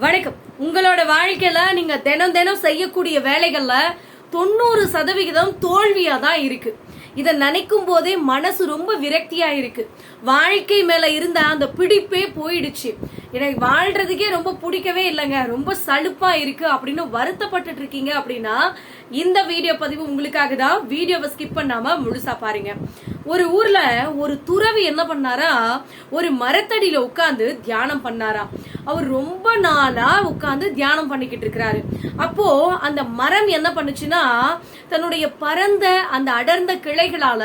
வணக்கம். உங்களோட வாழ்க்கையில நீங்க தினம் தினம் செய்யக்கூடிய வேலைகள்ல தொண்ணூறு சதவிகிதம் தோல்வியா தான் இருக்கு. இதை நினைக்கும் போதே மனசு ரொம்ப விரக்தியா இருக்கு. வாழ்க்கை மேல இருந்த அந்த பிடிப்பே போயிடுச்சு. எனக்கு வாழ்றதுக்கே ரொம்ப பிடிக்கவே இல்லைங்க. ரொம்ப சலுப்பா இருக்கு அப்படின்னு வருத்தப்பட்டுட்டு இருக்கீங்க அப்படின்னா இந்த வீடியோ பதிவு உங்களுக்காக தான். வீடியோவை ஸ்கிப் பண்ணாம முழுசா பாருங்க. ஒரு ஊர்ல ஒரு துறவி என்ன பண்ணாரா? ஒரு மரத்தடியில உட்காந்து தியானம் பண்ணாரா? அவர் ரொம்ப நாளா உட்காந்து தியானம் பண்ணிக்கிட்டு இருக்கிறாரு. அப்போ அந்த மரம் என்ன பண்ணுச்சுன்னா தன்னுடைய பரந்த அந்த அடர்ந்த கிளைகளால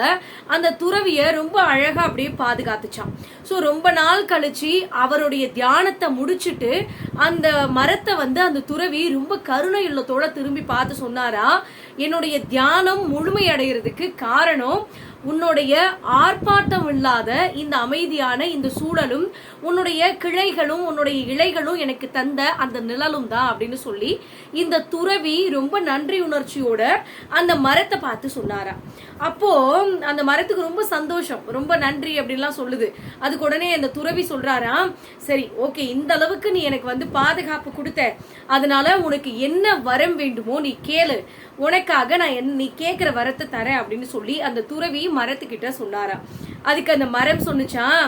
அந்த துறவிய ரொம்ப அழகா அப்படியே பாதுகாத்துச்சான் ஸோ ரொம்ப நாள் கழிச்சு அவருடைய தியானத்தை முடிச்சுட்டு அந்த மரத்தை வந்து அந்த துறவி ரொம்ப கருணை உள்ளத்தோட திரும்பி பார்த்து சொன்னாரா என்னுடைய தியானம் முழுமையடைகிறதுக்கு காரணம் உன்னுடைய ஆர்ப்பாட்டம் இல்லாத இந்த அமைதியான இந்த சூழலும் உன்னுடைய கிளைகளும் உன்னுடைய இலைகளும் எனக்கு தந்த அந்த நிழலும் தான் அப்படின்னு சொல்லி இந்த துறவி ரொம்ப நன்றி உணர்ச்சியோட அந்த மரத்தை பார்த்து சொன்னாரா. அப்போ அந்த மரத்துக்கு ரொம்ப சந்தோஷம். ரொம்ப நன்றி அப்படின்லாம் சொல்லுது. அதுக்கு உடனே அந்த துறவி சொல்றாரா சரி ஓகே இந்த அளவுக்கு நீ எனக்கு வந்து பாதுகாப்பு கொடுத்த. அதனால உனக்கு என்ன வரம் வேண்டுமோ நீ கேளு. உனக்காக நான் என்ன- நீ கேட்குற வரத்தை தரேன் அப்படின்னு சொல்லி அந்த துறவி மரத்துக்கிட்ட சொன்னாரா அதுக்கு அந்த மரம் சொன்னுச்சான்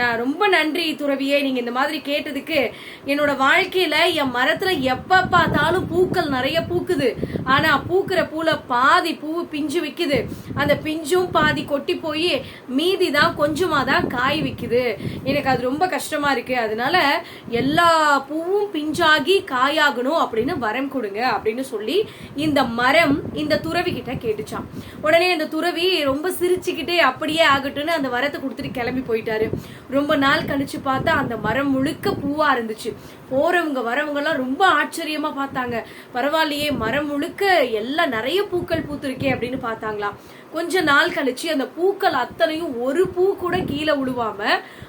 நான் ரொம்ப நன்றி துறவியே. நீங்க இந்த மாதிரி கேட்டதுக்கு என்னோட வாழ்க்கையில என் மரத்துல எப்ப பார்த்தாலும் பூக்கள் நிறைய பூக்குது. ஆனா பூக்குற பூல பாதி பூ பிஞ்சு விக்குது. அந்த பிஞ்சும் பாதி கொட்டி போய் மீதி தான் கொஞ்சமா தான் காய் விக்குது. எனக்கு அது ரொம்ப கஷ்டமா இருக்கு. அதனால எல்லா பூவும் பிஞ்சாகி காயாகணும் அப்படின்னு வரம் கொடுங்க அப்படின்னு சொல்லி இந்த மரம் இந்த துறவி கிட்ட கேட்டுச்சான் உடனே அந்த துறவி ரொம்ப சிரிச்சுக்கிட்டே அப்படியே ஆகட்டும்னு அந்த வரத்தை கொடுத்துட்டு கிளம்பி போயிட்டாரு. ரொம்ப நாள் கழிச்சு பார்த்தா அந்த மரம் முழுக்க பூவா இருந்துச்சு. போறவங்க வரவங்க எல்லாம் ரொம்ப ஆச்சரியமா பார்த்தாங்க. பரவாயில்லையே மரம் முழுக்க எல்லாம் நிறைய பூக்கள் பூத்திருக்கே அப்படின்னு பார்த்தாங்களாம் கொஞ்ச நாள் கழிச்சு அந்த பூக்கள் அத்தனையும் ஒரு பூ கூட கீழே விழுவாம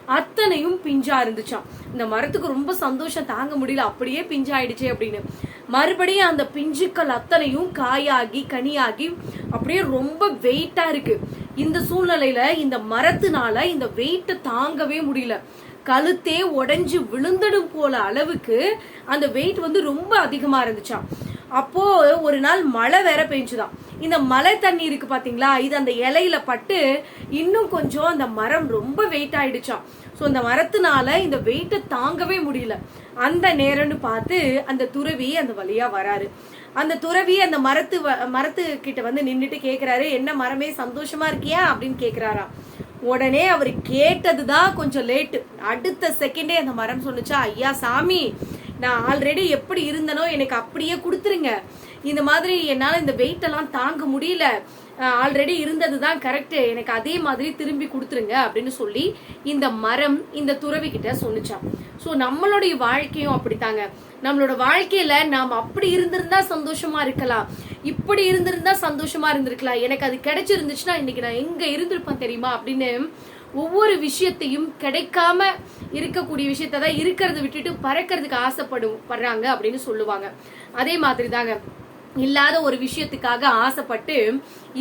அத்தனையும் பிஞ்சா இருந்துச்சாம். இந்த மரத்துக்கு ரொம்ப சந்தோஷம் தாங்க முடியல அப்படியே பிஞ்சாயிடுச்சே அப்படின்னு. மறுபடியும் அந்த பிஞ்சுக்கள் அத்தனையும் காயாகி கனியாகி அப்படியே ரொம்ப வெயிட்டா இருக்கு. இந்த சூழ்நிலையில இந்த மரத்தினால இந்த வெயிட்டை தாங்கவே முடியல. கழுத்தே உடஞ்சி விழுந்துடும் போல அளவுக்கு அந்த வெயிட் வந்து ரொம்ப அதிகமா இருந்துச்சாம். அப்போ ஒரு நாள் மழை வேற பெஞ்சுதான் இந்த மழை தண்ணி இருக்கு பாத்தீங்களா? இது அந்த இலையில பட்டு இன்னும் கொஞ்சம் அந்த மரம் ரொம்ப வெயிட் ஆயிடுச்சாம். ஸோ அந்த மரத்தினால இந்த வெயிட்டை தாங்கவே முடியல. அந்த நேரம்னு பார்த்து அந்த துறவி அந்த வழியா வராரு. அந்த துறவி அந்த மரத்து வ- மரத்து கிட்ட வந்து நின்றுட்டு கேக்குறாரு என்ன மரமே சந்தோஷமா இருக்கியா? அப்படின்னு கேக்குறாராம். உடனே அவர் கேட்டதுதான் கொஞ்சம் லேட்டு அடுத்த செகண்டே அந்த மரம் சொன்னுச்சா ஐயா சாமி நான் ஆல்ரெடி எப்படி இருந்தனோ எனக்கு அப்படியே கொடுத்துருங்க. இந்த மாதிரி என்னால் இந்த வெயிட்டெல்லாம் தாங்க முடியல. ஆல்ரெடி இருந்தது தான் கரெக்டு எனக்கு அதே மாதிரி திரும்பி கொடுத்துருங்க அப்படின்னு சொல்லி இந்த மரம் இந்த துறவி கிட்ட சொன்னிச்சான் ஸோ நம்மளுடைய வாழ்க்கையும் அப்படித்தாங்க. நம்மளோட வாழ்க்கையில நாம் அப்படி இருந்திருந்தா சந்தோஷமா இருக்கலாம். இப்படி இருந்திருந்தா சந்தோஷமா இருந்திருக்கலாம். எனக்கு அது கிடைச்சிருந்துச்சுன்னா இன்னைக்கு நான் எங்க இருந்திருப்பேன் தெரியுமா அப்படின்னு ஒவ்வொரு விஷயத்தையும் கிடைக்காம இருக்கக்கூடிய விஷயத்தை தான் இருக்கிறத விட்டுட்டு பறக்கிறதுக்கு ஆசைப்படும் படுறாங்க அப்படின்னு சொல்லுவாங்க. அதே மாதிரி தாங்க இல்லாத ஒரு விஷயத்துக்காக ஆசைப்பட்டு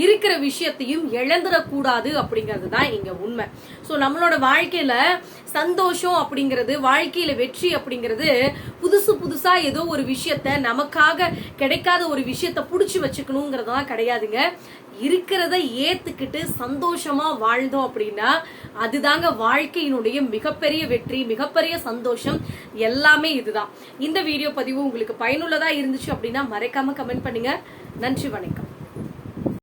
இருக்கிற விஷயத்தையும் இழந்துடக்கூடாது அப்படிங்கிறது தான் இங்க உண்மை. ஸோ நம்மளோட வாழ்க்கையில சந்தோஷம் அப்படிங்கிறது வாழ்க்கையில வெற்றி அப்படிங்கிறது புதுசு புதுசா ஏதோ ஒரு விஷயத்த நமக்காக கிடைக்காத ஒரு விஷயத்த புடிச்சு வச்சுக்கணுங்கிறதெல்லாம் கிடையாதுங்க. இருக்கிறத ஏத்துக்கிட்டு சந்தோஷமா வாழ்ந்தோம் அப்படின்னா அதுதாங்க வாழ்க்கையினுடைய மிகப்பெரிய வெற்றி மிகப்பெரிய சந்தோஷம். எல்லாமே இதுதான். இந்த வீடியோ பதிவு உங்களுக்கு பயனுள்ளதா இருந்துச்சு அப்படின்னா மறைக்காம கமெண்ட் பண்ணுங்க. நன்றி வணக்கம்.